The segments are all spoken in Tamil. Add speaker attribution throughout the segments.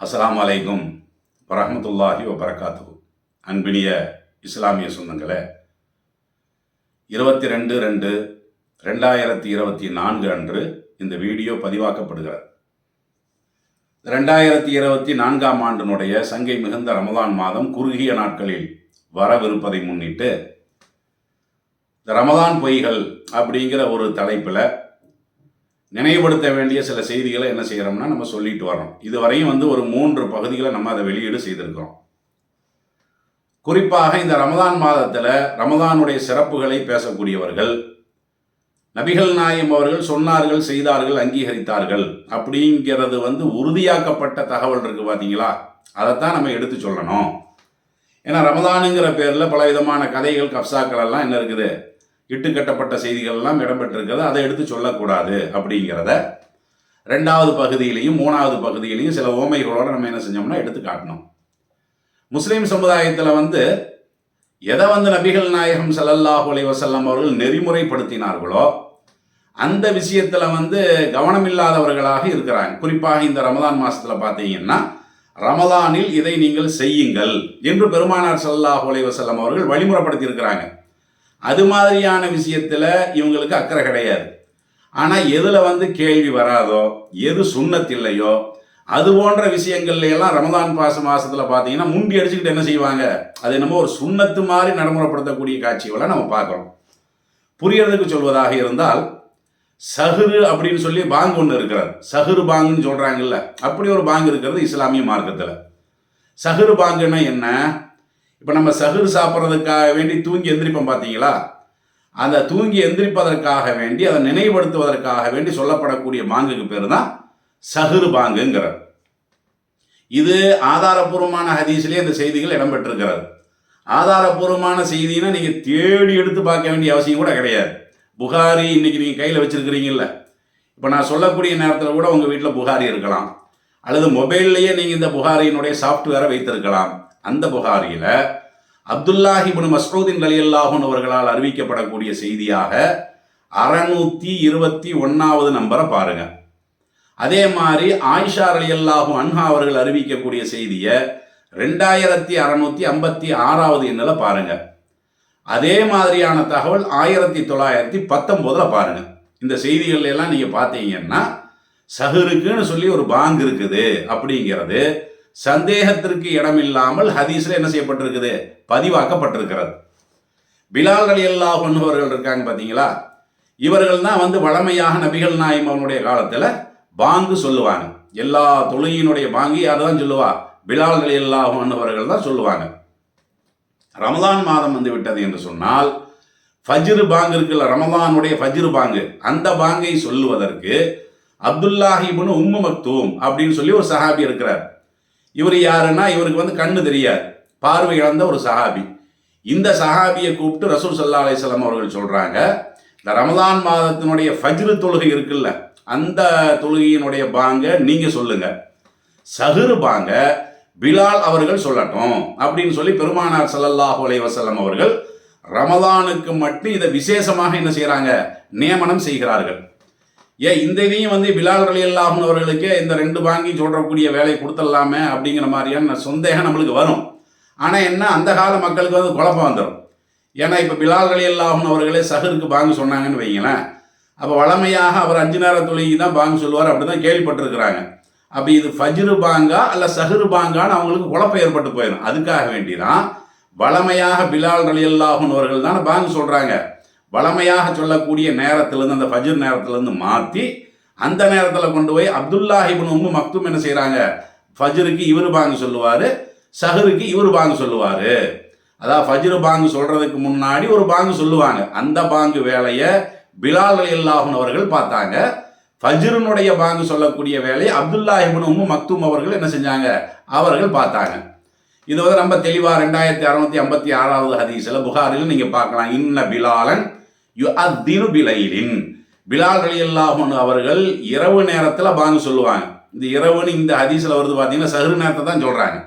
Speaker 1: அஸ்லாம் வலைக்கும் வரமத்துல்லாஹி வபரகாத்து அன்பினிய இஸ்லாமிய சொந்தங்களே இருபத்தி ரெண்டு ரெண்டு ரெண்டாயிரத்தி இருபத்தி நான்கு அன்று இந்த வீடியோ பதிவாக்கப்படுகிறது. ரெண்டாயிரத்தி இருபத்தி நான்காம் ஆண்டினுடைய சங்கை மிகுந்த ரமதான் மாதம் குறுகிய நாட்களில் வரவிருப்பதை முன்னிட்டு இந்த பொய்கள் அப்படிங்கிற ஒரு தலைப்பில் நினைவுபடுத்த வேண்டிய சில செய்திகளை என்ன செய்கிறோம்னா நம்ம சொல்லிட்டு வரோம் இதுவரையும் வந்து ஒரு மூன்று பகுதிகளை நம்ம அதை வெளியீடு செய்திருக்கிறோம். குறிப்பாக இந்த ரமதான் மாதத்தில் ரமதானுடைய சிறப்புகளை பேசக்கூடியவர்கள் நபிகள் நாயம் அவர்கள் சொன்னார்கள் செய்தார்கள் அங்கீகரித்தார்கள் அப்படிங்கிறது வந்து உறுதியாக்கப்பட்ட தகவல் இருக்கு பார்த்தீங்களா அதைத்தான் நம்ம எடுத்து சொல்லணும். ஏன்னா ரமதானுங்கிற பேரில் பல விதமான கதைகள் கப்சாக்கள் எல்லாம் என்ன இருக்குது? இட்டுக்கட்டப்பட்ட செய்திகள் எல்லாம் இடம்பெற்றிருக்கிறது. அதை எடுத்து சொல்லக்கூடாது அப்படிங்கிறத ரெண்டாவது பகுதியிலையும் மூணாவது பகுதியிலையும் சில ஓமைகளோடு நம்ம என்ன செஞ்சோம்னா எடுத்து காட்டணும். முஸ்லீம் சமுதாயத்தில் வந்து எதை வந்து நபிகள் நாயகம் சல்லல்லாஹ் வசல்லம் அவர்கள் நெறிமுறைப்படுத்தினார்களோ அந்த விஷயத்தில் வந்து கவனமில்லாதவர்களாக இருக்கிறாங்க. குறிப்பாக இந்த ரமதான் மாதத்தில் பார்த்தீங்கன்னா ரமதானில் இதை நீங்கள் செய்யுங்கள் என்று பெருமானார் சல்லாஹ் அலைஹி அவர்கள் வழிமுறைப்படுத்தி இருக்கிறாங்க அது மாதிரியான விஷயத்தில் இவங்களுக்கு அக்கறை கிடையாது. ஆனால் எதில் வந்து கேள்வி வராதோ எது சுண்ணத்தில்லையோ அது போன்ற விஷயங்கள்ல எல்லாம் ரமதான் பாச மாசத்தில் பார்த்தீங்கன்னா முண்டி அடிச்சுக்கிட்டு என்ன செய்வாங்க? அது என்னமோ ஒரு சுண்ணத்து மாதிரி நடைமுறைப்படுத்தக்கூடிய காட்சிகளை நம்ம பார்க்குறோம். புரியறதுக்கு சொல்வதாக இருந்தால் சஹரு அப்படின்னு சொல்லி பாங்கு ஒன்று இருக்கிறது. சஹரு பாங்குன்னு சொல்கிறாங்கல்ல அப்படி ஒரு பாங்கு இருக்கிறது இஸ்லாமிய மார்க்கத்தில். சஹரு பாங்குன்னா என்ன? இப்போ நம்ம சகுறு சாப்பிட்றதுக்காக வேண்டி தூங்கி எந்திரிப்போம் பார்த்தீங்களா அந்த தூங்கி எந்திரிப்பதற்காக வேண்டி அதை நினைவுபடுத்துவதற்காக வேண்டி சொல்லப்படக்கூடிய பாங்குக்கு பேர் தான் சகுரு பாங்குங்கிறது இது ஆதாரபூர்வமான ஹதீஸ்லேயே இந்த செய்திகள் இடம்பெற்றிருக்கிறது. ஆதாரபூர்வமான செய்தினா நீங்கள் தேடி எடுத்து பார்க்க வேண்டிய அவசியம் கூட கிடையாது. புகாரி இன்னைக்கு நீங்கள் கையில் வச்சுருக்கிறீங்கல்ல. இப்போ நான் சொல்லக்கூடிய நேரத்தில் கூட உங்கள் வீட்டில் புகாரி இருக்கலாம். அல்லது மொபைல்லையே நீங்கள் இந்த புகாரியினுடைய சாஃப்ட்வேரை வைத்திருக்கலாம். அந்த புகாரியில் அப்துல்லாஹிபின் மஸ்ரூதின் அலி அல்லாஹூன் அவர்களால் அறிவிக்கப்படக்கூடிய செய்தியாக அறநூற்றி இருபத்தி ஒன்றாவது நம்பரை பாருங்க. அதே மாதிரி ஆயிஷா அலி அல்லாஹூ அன்ஹா அவர்கள் அறிவிக்கக்கூடிய செய்தியை ரெண்டாயிரத்தி அறநூற்றி ஐம்பத்தி ஆறாவது எண்ணில் பாருங்க. அதே மாதிரியான தகவல் ஆயிரத்தி தொள்ளாயிரத்தி பத்தொம்போதில் பாருங்க. இந்த செய்திகள் எல்லாம் நீங்கள் பார்த்தீங்கன்னா சஹருக்குன்னு சொல்லி ஒரு பாங்கு இருக்குது அப்படிங்கிறது. சந்தேகத்திற்கு இடமில்லாமல் ஹதீஸில் என்ன செய்யப்பட்டிருக்குது? பதிவாக்கப்பட்டிருக்கிறது. பிலால் அலி அல்லாஹ் அவர்கள் இருக்காங்க பார்த்தீங்களா இவர்கள் தான் வந்து வளமையாக நபிகள் நாயம் அவனுடைய காலத்தில் பாங்கு சொல்லுவாங்க. எல்லா தொழுகையினுடைய பாங்கு யார் தான் சொல்லுவா? பிலால் அலி அல்லாஹ் அவர்கள் தான் சொல்லுவாங்க. ரமதான் மாதம் வந்து விட்டது என்று சொன்னால் ஃபஜ்ரு பாங்கு இருக்குல்ல ரமதானுடைய ஃபஜ்ரு பாங்கு. அந்த பாங்கை சொல்லுவதற்கு அப்துல்லாஹிபுன்னு உம்மு மக்தூம் அப்படின்னு சொல்லி ஒரு சஹாபி இருக்கிறார். இவர் யாருன்னா இவருக்கு வந்து கண்ணு தெரியாது. பார்வை இழந்த ஒரு சஹாபி. இந்த சஹாபியை கூப்பிட்டு ரசூல் சல்லா அலிஸ்லாம் அவர்கள் சொல்கிறாங்க இந்த ரமதான் மாதத்தினுடைய ஃபஜ்ரு தொழுகை இருக்குல்ல அந்த தொழுகையினுடைய பாங்க நீங்கள் சொல்லுங்க. சஹரு பாங்க பிலால் அவர்கள் சொல்லட்டும் அப்படின்னு சொல்லி பெருமானார் சல்லல்லாஹு அலைஹி அவர்கள் ரமதானுக்கு மட்டும் இதை விசேஷமாக என்ன செய்கிறாங்க நியமனம் செய்கிறார்கள். ஏன் இந்த இதையும் வந்து பிலால் அலி அல்லாஹன் அவர்களுக்கு இந்த ரெண்டு வாங்கி சொல்கிறக்கூடிய வேலையை கொடுத்துடலாமே அப்படிங்கிற மாதிரியான சந்தேகம் நம்மளுக்கு வரும். ஆனால் என்ன? அந்த கால மக்களுக்கு வந்து குழப்பம் வந்துடும் ஏன்னா இப்போ பிலால் அலி அல்லாஹன் அவர்களே சஹருக்கு பாங்கு சொன்னாங்கன்னு வைங்களேன். அப்போ வளமையாக அவர் அஞ்சு நேர தொழுகி தான் பாங்கு சொல்லுவார் அப்படி தான் கேள்விப்பட்டிருக்கிறாங்க. அப்போ இது ஃபஜ்ரு பாங்கா அல்ல சஹரு பாங்கான்னு அவங்களுக்கு குழப்பம் ஏற்பட்டு போயிடும் அதுக்காக வேண்டி தான் வளமையாக பிலால் அலி அல்லாஹன் அவர்கள் தான் பாங்கு சொல்கிறாங்க வளமையாக சொல்லக்கூடிய நேரத்திலேருந்து அந்த ஃபஜர் நேரத்திலேருந்து மாற்றி அந்த நேரத்தில் கொண்டு போய் அப்துல்லாஹிபின் உம்மு மக்தும் என்ன செய்கிறாங்க ஃபஜருக்கு இவர் பாங்கு சொல்லுவார் சஹருக்கு இவர் பாங்கு சொல்லுவார். அதாவது ஃபஜ்ரு பாங்கு சொல்கிறதுக்கு முன்னாடி ஒரு பாங்கு சொல்லுவாங்க. அந்த பாங்கு வேலையை பிலால் அலி அல்லாஹன் அவர்கள் பார்த்தாங்க. ஃபஜ்ருனுடைய பாங்கு சொல்லக்கூடிய வேலையை அப்துல்லாஹிபின் உம்மு மக்தும் அவர்கள் என்ன செஞ்சாங்க? அவர்கள் பார்த்தாங்க. இது வந்து ரொம்ப தெளிவாக ரெண்டாயிரத்தி அறுநூத்தி ஐம்பத்தி ஆறாவது ஹதீஸில் புகாரில் நீங்கள் பார்க்கலாம். இன்ன பிலாலன் யு அத்தினு பிலைலின். பிலால் அலி அல்லாஹன் அவர்கள் இரவு நேரத்தில் பாங்கு சொல்லுவாங்க. இந்த இரவுன்னு இந்த ஹதீஸில் வருது பார்த்தீங்கன்னா சஹரு நேரத்தை தான் சொல்கிறாங்க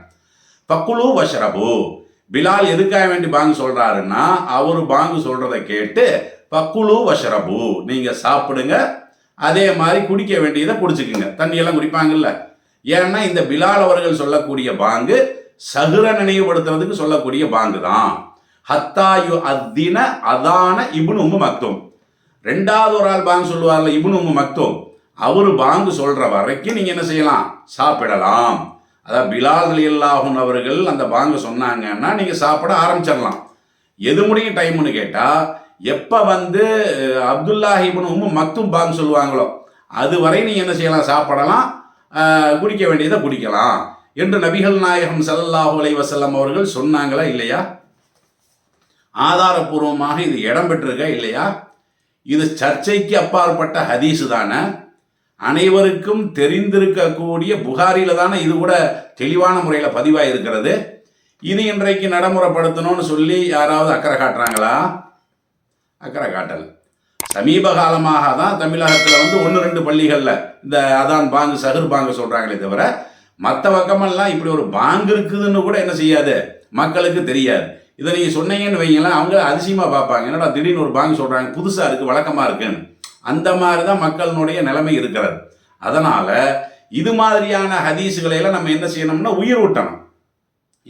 Speaker 1: பக்குலு வஷரபு. பிலால் எதுக்காக வேண்டி பாங்கு சொல்கிறாருன்னா அவர் பாங்கு சொல்கிறத கேட்டு பக்குலு வஷரபு நீங்கள் சாப்பிடுங்க. அதே மாதிரி குடிக்க வேண்டியதை குடிச்சுக்குங்க. தண்ணியெல்லாம் குடிப்பாங்கல்ல. ஏன்னா இந்த பிலால் அவர்கள் சொல்லக்கூடிய பாங்கு சகுர நினைவுபடுத்துறதுக்கு சொல்லக்கூடிய பாங்கு தான் ஹத்தாயு அத்தின அதான இபுன் உம்மு மக்தோம். ரெண்டாவது ஒரு ஆள் பாங்கு சொல்லுவார்ல இபுன் உம்மு மக்தோம். அவர் பாங்கு சொல்ற வரைக்கும் நீங்க என்ன செய்யலாம்? சாப்பிடலாம். அதாவது பிலால் அல்லாஹுன் அவர்கள் அந்த பாங்கு சொன்னாங்கன்னா நீங்க சாப்பிட ஆரம்பிச்சிடலாம். எது முடியும் டைம்னு கேட்டா எப்போ வந்து அஹ், அப்துல்லாஹி இப்னு உம்மு மக்தும் பாங்கு சொல்லுவாங்களோ அது வரை நீங்க என்ன செய்யலாம்? சாப்பிடலாம். குடிக்க வேண்டியதை குடிக்கலாம். என்று நபிகள் நாயகம் சல்லாஹூ அலைஹி அவர்கள் சொன்னாங்களா இல்லையா? ஆதாரபூர்வமாக இது இடம் பெற்றிருக்கா இல்லையா? இது சர்ச்சைக்கு அப்பாற்பட்ட ஹதீஸு தானே. அனைவருக்கும் தெரிந்திருக்கக்கூடிய புகாரியில் தானே இது கூட தெளிவான முறையில் பதிவாக இருக்கிறது இது இன்றைக்கு நடைமுறைப்படுத்தணும்னு சொல்லி யாராவது அக்கறை காட்டுறாங்களா? அக்கறை காட்டல். சமீப காலமாக தான் தமிழகத்தில் வந்து ஒன்று ரெண்டு பள்ளிகளில் இந்த அதான் பாங்கு சகுர் பாங்கு சொல்கிறாங்களே தவிர மற்ற பக்கமெல்லாம் இப்படி ஒரு பாங்கு இருக்குதுன்னு கூட என்ன செய்யாது? மக்களுக்கு தெரியாது. இதை நீங்கள் சொன்னீங்கன்னு வைங்களேன் அவங்க அதிசயமாக பார்ப்பாங்க. என்னடா திடீர்னு ஒரு பாங்கு சொல்கிறாங்க புதுசாக இருக்குது வழக்கமாக இருக்குன்னு. அந்த மாதிரி தான் மக்களினுடைய நிலைமை இருக்கிறது. அதனால் இது மாதிரியான ஹதீஸுகளை எல்லாம் நம்ம என்ன செய்யணும்னா உயிர் ஊட்டணும்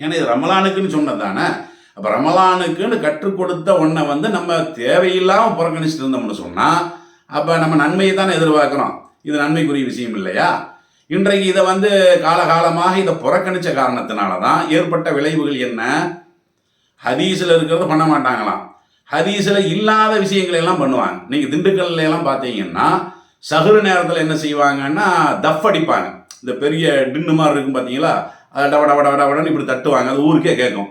Speaker 1: ஏன்னா இது ரமலானுக்குன்னு சொன்னது தானே அப்போ ரமலானுக்குன்னு கற்றுக் கொடுத்த ஒன்றை வந்து நம்ம தேவையில்லாமல் புறக்கணிச்சுட்டு இருந்தோம்னு சொன்னால் அப்போ நம்ம நன்மையை தானே எதிர்பார்க்குறோம். இது நன்மைக்குரிய விஷயம் இல்லையா? இன்றைக்கு இதை வந்து காலகாலமாக இதை புறக்கணித்த காரணத்தினால தான் ஏற்பட்ட விளைவுகள் என்ன? ஹதீஸில் இருக்கிறத பண்ண மாட்டாங்களாம். ஹதீஸில் இல்லாத விஷயங்களை எல்லாம் பண்ணுவாங்க. நீங்கள் திண்டுக்கல்ல எல்லாம் பார்த்தீங்கன்னா சகுரு நேரத்தில் என்ன செய்வாங்கன்னா தஃப் அடிப்பாங்க. இந்த பெரிய டின்னு மாதிரி இருக்கும் பார்த்தீங்களா அதை டவட வட டவ இப்படி தட்டுவாங்க. அது ஊருக்கே கேட்கும்.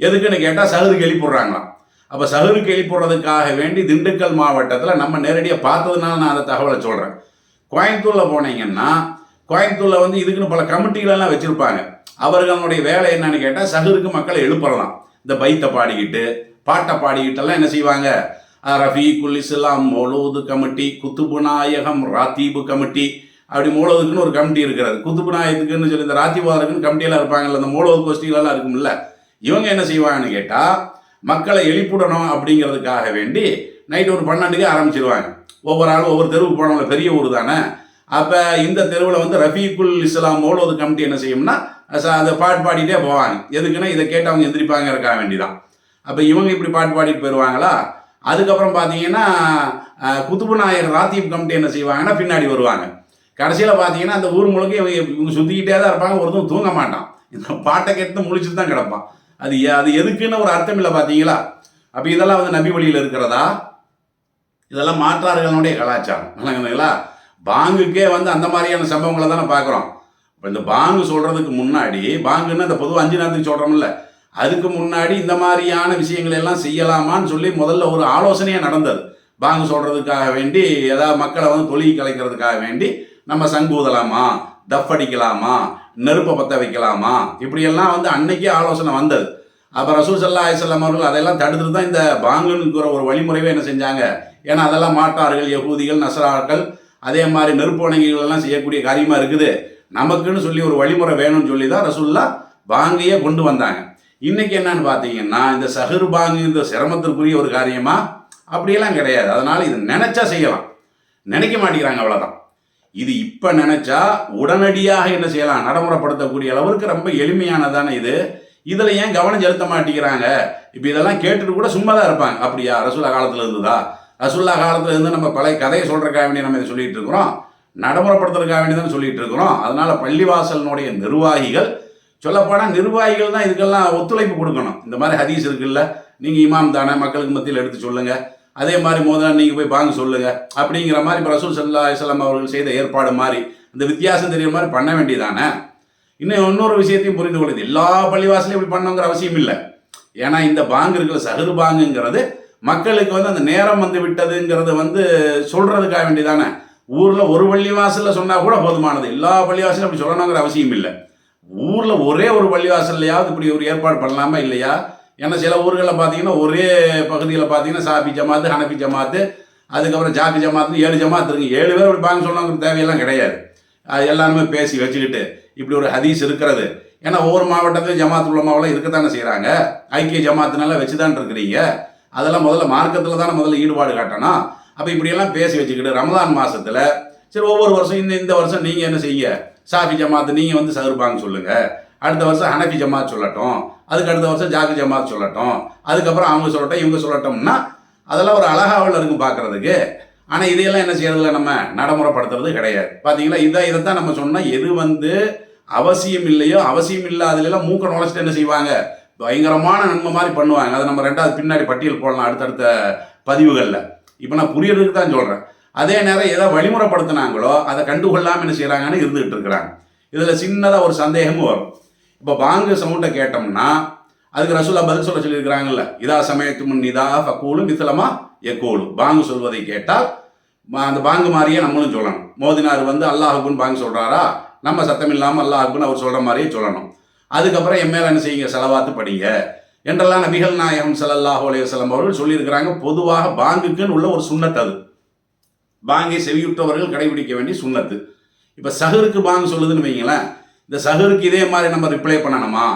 Speaker 1: எதுக்குன்னு கேட்டால் சகுருக்கு எழுப்பிடுறாங்களாம் அப்போ சகுருக்கு எழுப்பிடுறதுக்காக வேண்டி திண்டுக்கல் மாவட்டத்தில் நம்ம நேரடியாக பார்த்ததுனால நான் அந்த தகவலை சொல்கிறேன் கோயம்புத்தூரில் போனீங்கன்னா கோயம்புத்தூரில் வந்து இதுக்குன்னு பல கமிட்டிகளெல்லாம் வச்சுருப்பாங்க. அவர்களுடைய வேலை என்னன்னு கேட்டால் சகுருக்கு மக்களை எழுப்புறலாம் இந்த பைத்தை பாடிக்கிட்டு பாட்டை பாடிக்கிட்டெல்லாம் என்ன செய்வாங்க? ரஃபி ரஃபீகுல் இஸ்லாம் மௌலூது கமிட்டி குத்துபு நாயகம் ராத்தீபு கமிட்டி அப்படி மூலதுக்குன்னு ஒரு கமிட்டி இருக்கிறது. குத்துபு நாயகத்துக்குன்னு சொல்லி இந்த ராத்திபாதருக்குன்னு கமிட்டியெல்லாம் இருப்பாங்கல்ல அந்த மூலவது கோஷ்டிகளெல்லாம் இருக்கும்ல. இவங்க என்ன செய்வாங்கன்னு கேட்டால் மக்களை எழுப்பிடணும் அப்படிங்கிறதுக்காக வேண்டி நைட் ஒரு பன்னெண்டுக்கு ஆரம்பிச்சிருவாங்க. ஒவ்வொரு ஆளும் ஒவ்வொரு தெருவுக்கு போனவங்கள பெரிய ஊர் தானே. அப்போ இந்த தெருவில் வந்து ரஃபீக்குல் இஸ்லாம் மௌலூது கமிட்டி என்ன செய்யும்னா அந்த பாட்டு பாடிட்டே போவாங்க எதுக்குன்னா இதை கேட்டு அவங்க இருக்க வேண்டிதான். அப்போ இவங்க இப்படி பாட்டு பாடிட்டு போயிடுவாங்களா அதுக்கப்புறம் பார்த்தீங்கன்னா குத்துபு நாயர் ராத்தீப் கமிட்டி என்ன செய்வாங்கன்னா பின்னாடி வருவாங்க. கடைசியில் பார்த்தீங்கன்னா அந்த ஊர் முழுக்க இவங்க இவங்க சுற்றிக்கிட்டே தான் இருப்பாங்க. ஒருத்தரும் தூங்க மாட்டான். இந்த பாட்டை கேட்டு முழிச்சுட்டு தான் கிடப்பான். அது அது எதுக்குன்னு ஒரு அர்த்தம் இல்லை பார்த்தீங்களா அப்போ இதெல்லாம் வந்து நபி வழியில் இருக்கிறதா? இதெல்லாம் மாற்றார்களுடைய கலாச்சாரம். இல்லைங்களா பாங்குக்கே வந்து அந்த மாதிரியான சம்பவங்களை தானே பார்க்குறோம் இப்போ இந்த பாங்கு சொல்கிறதுக்கு முன்னாடி பாங்குன்னு அந்த பொதுவாக அஞ்சு நேரத்துக்கு சொல்கிறோம்ல அதுக்கு முன்னாடி இந்த மாதிரியான விஷயங்கள் எல்லாம் செய்யலாமான்னு சொல்லி முதல்ல ஒரு ஆலோசனையாக நடந்தது. பாங்கு சொல்கிறதுக்காக வேண்டி ஏதாவது மக்களை வந்து தொழில் கலைக்கிறதுக்காக வேண்டி நம்ம சங்கு ஊதலாமா அடிக்கலாமா நெருப்பை பற்ற வைக்கலாமா இப்படியெல்லாம் வந்து அன்னைக்கே ஆலோசனை வந்தது. அப்போ ரசூல் சல்லா அலிசல்லாம் அவர்கள் அதெல்லாம் தடுத்துட்டு தான் இந்த பாங்குங்கிற ஒரு வழிமுறைவே என்ன செஞ்சாங்க. ஏன்னா அதெல்லாம் மாட்டார்கள் யகூதிகள் நசராக்கள் அதே மாதிரி நெருப்பு வணங்கிகள் எல்லாம் செய்யக்கூடிய காரியமாக இருக்குது. நமக்குன்னு சொல்லி ஒரு வழிமுறை வேணும்னு சொல்லி தான் ரசுல்லா பாங்கையே கொண்டு வந்தாங்க. இன்னைக்கு என்னன்னு பார்த்தீங்கன்னா இந்த சஹர் பாங்கு இந்த சிரமத்திற்குரிய ஒரு காரியமா? அப்படியெல்லாம் கிடையாது. அதனால இது நினைச்சா செய்யலாம். நினைக்க மாட்டேங்கிறாங்க அவ்வளோதான் இது இப்போ நினைச்சா உடனடியாக என்ன செய்யலாம்? நடைமுறைப்படுத்தக்கூடிய அளவுக்கு ரொம்ப எளிமையானதானே இது. இதில் ஏன் கவனம் செலுத்த மாட்டேங்கிறாங்க? இப்போ இதெல்லாம் கேட்டுட்டு கூட சும்மா தான் இருப்பாங்க. அப்படியா? ரசுல்லா காலத்தில் இருந்ததா? ரசுல்லா காலத்தில் இருந்து நம்ம பழைய கதையை சொல்கிறக்காக வேண்டிய நம்ம இதை சொல்லிட்டு இருக்கிறோம். நடைமுறைப்படுத்துறதுக்காக வேண்டி தான் சொல்லிட்டு இருக்கிறோம். அதனால பள்ளிவாசலினுடைய நிர்வாகிகள் சொல்லப்போனால் நிர்வாகிகள் தான் இதுக்கெல்லாம் ஒத்துழைப்பு கொடுக்கணும். இந்த மாதிரி ஹதீஸ் இருக்குல்ல நீங்கள் இமாம் தானே மக்களுக்கு மத்தியில் எடுத்து சொல்லுங்கள் அதே மாதிரி முதல்ல நீங்கள் போய் பாங்க சொல்லுங்கள் அப்படிங்கிற மாதிரி இப்போ ரசூல் சல்லா இஸ்லாம் அவர்கள் செய்த ஏற்பாடு மாதிரி இந்த வித்தியாசம் தெரியுற மாதிரி பண்ண வேண்டியதானே? இன்னும் இன்னொரு விஷயத்தையும் புரிந்து கொள்ளுது. எல்லா பள்ளிவாசலையும் இப்படி பண்ணணுங்கிற அவசியம் இல்லை. ஏன்னா இந்த பாங்கு இருக்கிற சகுரு பாங்குங்கிறது மக்களுக்கு வந்து அந்த நேரம் வந்து விட்டதுங்கிறது வந்து சொல்கிறதுக்காக வேண்டியதானே? ஊரில் ஒரு பள்ளிவாசலில் சொன்னால் கூட போதுமானது. எல்லா பள்ளிவாசலும் அப்படி சொல்லணுங்கிற அவசியம் இல்லை. ஊரில் ஒரே ஒரு பள்ளிவாசல்லையாவது இப்படி ஒரு ஏற்பாடு பண்ணலாமா இல்லையா? ஏன்னா சில ஊர்களில் பார்த்தீங்கன்னா ஒரே பகுதியில் பார்த்தீங்கன்னா சாபி ஜமாத்து ஹனபி ஜமாத்து அதுக்கப்புறம் ஜாக்கு ஜமாத்துன்னு ஏழு ஜமாத்து இருக்கு. ஏழு பேர் இப்படி பாங்க சொல்லணுங்கிற தேவையெல்லாம் கிடையாது. அது எல்லாருமே பேசி வச்சுக்கிட்டு இப்படி ஒரு ஹதீஸ் இருக்கிறது. ஏன்னா ஒவ்வொரு மாவட்டத்திலும் ஜமாத் உலமாவெல்லாம் இருக்கத்தானே செய்கிறாங்க ஐக்கிய ஜமாத்துனால வச்சு தான் இருக்கிறீங்க. அதெல்லாம் முதல்ல மார்க்கத்தில் தானே முதல்ல ஈடுபாடு காட்டணும். அப்போ இப்படியெல்லாம் பேசி வச்சுக்கிட்டு ரமதான் மாதத்தில் சரி ஒவ்வொரு வருஷம் இந்த இந்த வருஷம் நீங்கள் என்ன செய்ய? சாஃபி ஜமாத்து நீங்கள் வந்து சஹர் சொல்லுங்கள் அடுத்த வருஷம் ஹனஃபி ஜமாத் சொல்லட்டும். அதுக்கு அடுத்த வருஷம் ஜாக்கு ஜமாத் சொல்லட்டும். அதுக்கப்புறம் அவங்க சொல்லட்டும் இவங்க சொல்லட்டோம்னா அதெல்லாம் ஒரு அழகாவில் இருக்கும் பார்க்குறதுக்கு ஆனால் இதையெல்லாம் என்ன செய்யறதில்ல நம்ம? நடைமுறைப்படுத்துறது கிடையாது. பார்த்தீங்களா இதை இதைத்தான் நம்ம சொன்னால் எது வந்து அவசியம் இல்லையோ அவசியம் இல்லாதலாம் மூக்க நுழைச்சிட்டு என்ன செய்வாங்க? பயங்கரமான நன்மை மாதிரி பண்ணுவாங்க. அதை நம்ம ரெண்டாவது பின்னாடி பட்டியல் போடலாம் அடுத்தடுத்த பதிவுகளில். இப்போ நான் புரியறதுக்கு தான் சொல்கிறேன் அதே நேரம் எதை வழிமுறைப்படுத்தினாங்களோ அதை கண்டுகொள்ளாமல் என்ன செய்கிறாங்கன்னு இருந்துகிட்டு இருக்கிறாங்க. இதில் சின்னதாக ஒரு சந்தேகமும் வரும். இப்போ பாங்கு சவுண்டை கேட்டோம்னா அதுக்கு ரசூலா பதில் சொல்ல சொல்லியிருக்கிறாங்கல்ல இதா சமயத்து முன் இதா ஃபக்கூலு மித்தலமா எக்கோலு பாங்கு சொல்வதை கேட்டால் அந்த பாங்கு மாதிரியே நம்மளும் சொல்லணும். மோதினார் வந்து அல்லாஹுக்குன்னு பாங்கு சொல்கிறாரா நம்ம சத்தம் இல்லாமல் அல்லாஹுக்குன்னு அவர் சொல்கிற மாதிரியே சொல்லணும். அதுக்கப்புறம் என் மேலே என்ன செய்யுங்க? செலவாத்து படிங்க. என்றெல்லாம் நபிகள் நாயகம் ஸல்லல்லாஹு அலையம் அவர்கள் சொல்லியிருக்கிறாங்க. பொதுவாக பாங்குக்குன்னு உள்ள ஒரு சுண்ணத் அது. பாங்கை செவியுற்றவர்கள் கடைபிடிக்க வேண்டிய சுண்ணத்து. இப்போ சஹருக்கு பாங்கு சொல்லுதுன்னு வைங்களேன். இந்த சஹருக்கு இதே மாதிரி நம்ம ரிப்ளை பண்ணணுமா?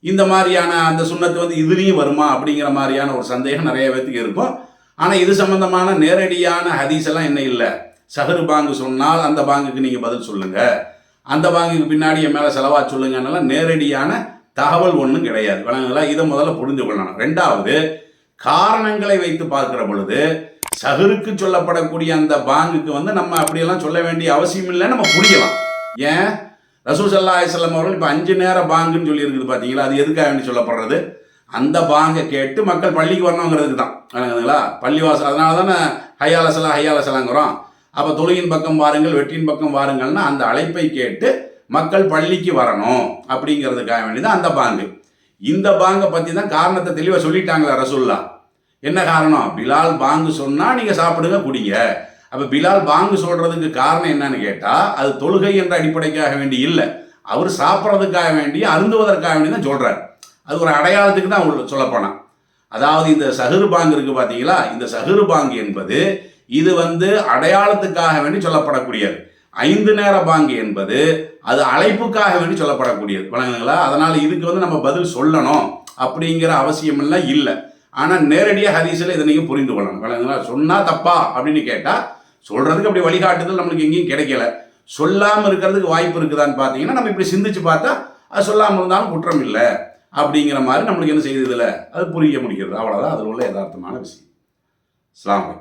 Speaker 1: இந்த மாதிரியான அந்த சுண்ணத்து வந்து இதுலேயும் வருமா? அப்படிங்கிற மாதிரியான ஒரு சந்தேகம் நிறைய பேத்துக்கு இருக்கும். ஆனால் இது சம்பந்தமான நேரடியான ஹதீஸ் எல்லாம் என்ன இல்லை. சஹரு பாங்கு சொன்னால் அந்த பாங்குக்கு நீங்கள் பதில் சொல்லுங்கள் அந்த பாங்குக்கு பின்னாடி என் மேலே செலவாக சொல்லுங்கன்னெல்லாம் நேரடியான தகவல் ஒன்றும் கிடையாது. விளங்குங்களா இதை முதல்ல புரிந்து கொள்ளணும் ரெண்டாவது காரணங்களை வைத்து பார்க்கிற பொழுது சகருக்கு சொல்லப்படக்கூடிய அந்த பாங்குக்கு வந்து நம்ம அப்படியெல்லாம் சொல்ல வேண்டிய அவசியம் இல்லை நம்ம புரியலாம். ஏன்? ரசூல் சல்லா அலிஸ்லாம் அவர்கள் இப்போ அஞ்சு நேரம் பாங்குன்னு சொல்லி இருக்குது பார்த்தீங்களா அது எதுக்காக வேண்டி சொல்லப்படுறது? அந்த பாங்கை கேட்டு மக்கள் பள்ளிக்கு வரணுங்கிறதுக்கு தான். விளங்குதுங்களா? பள்ளிவாசல் அதனால தானே ஹையாலசலா ஹையாலசலாங்கிறோம் அப்போ தொழுகின் பக்கம் வாருங்கள் வெற்றியின் பக்கம் வாருங்கள்னா அந்த அழைப்பை கேட்டு மக்கள் பள்ளிக்கு வரணும் அப்படிங்கிறதுக்காக வேண்டி தான் அந்த பாங்கு இந்த பாங்கை பற்றி தான் காரணத்தை தெளிவாக சொல்லிட்டாங்களா ரசுல்லா என்ன காரணம்? பிலால் பாங்கு சொன்னால் நீங்கள் சாப்பிடுங்க குடிங்க. அப்போ பிலால் பாங்கு சொல்கிறதுக்கு காரணம் என்னன்னு கேட்டால் அது தொழுகை என்ற அடிப்படைக்காக வேண்டி இல்லை. அவர் சாப்பிட்றதுக்காக வேண்டி அருந்துவதற்காக வேண்டி தான் சொல்கிறார் அது ஒரு அடையாளத்துக்கு தான் உள்ள சொல்லப்போனான் அதாவது இந்த சகுரு பாங்கு இருக்குது பார்த்தீங்களா இந்த சகுரு பாங்கு என்பது இது வந்து அடையாளத்துக்காக வேண்டி சொல்லப்படக்கூடியது. ஐந்து நேர பாங்கு என்பது அது அழைப்புக்காக வேண்டி சொல்லப்படக்கூடியது. வழங்குங்களா அதனால் இதுக்கு வந்து நம்ம பதில் சொல்லணும் அப்படிங்கிற அவசியமெல்லாம் இல்லை. ஆனால் நேரடியாக ஹதீஸில் இதை நீங்கள் புரிந்து கொள்ளணும். வழங்குங்களா சொன்னால் தப்பா அப்படின்னு கேட்டால் சொல்கிறதுக்கு அப்படி வழிகாட்டுதல் நம்மளுக்கு எங்கேயும் கிடைக்கல. சொல்லாமல் இருக்கிறதுக்கு வாய்ப்பு இருக்குதான்னு பார்த்தீங்கன்னா நம்ம இப்படி சிந்திச்சு பார்த்தா அது சொல்லாமல் இருந்தாலும் குற்றம் இல்லை அப்படிங்கிற மாதிரி நம்மளுக்கு என்ன செய்யுது இதில்? அது புரிய முடிகிறது. அவ்வளோதான் அதில் உள்ள யதார்த்தமான விஷயம். அஸ்ஸலாமு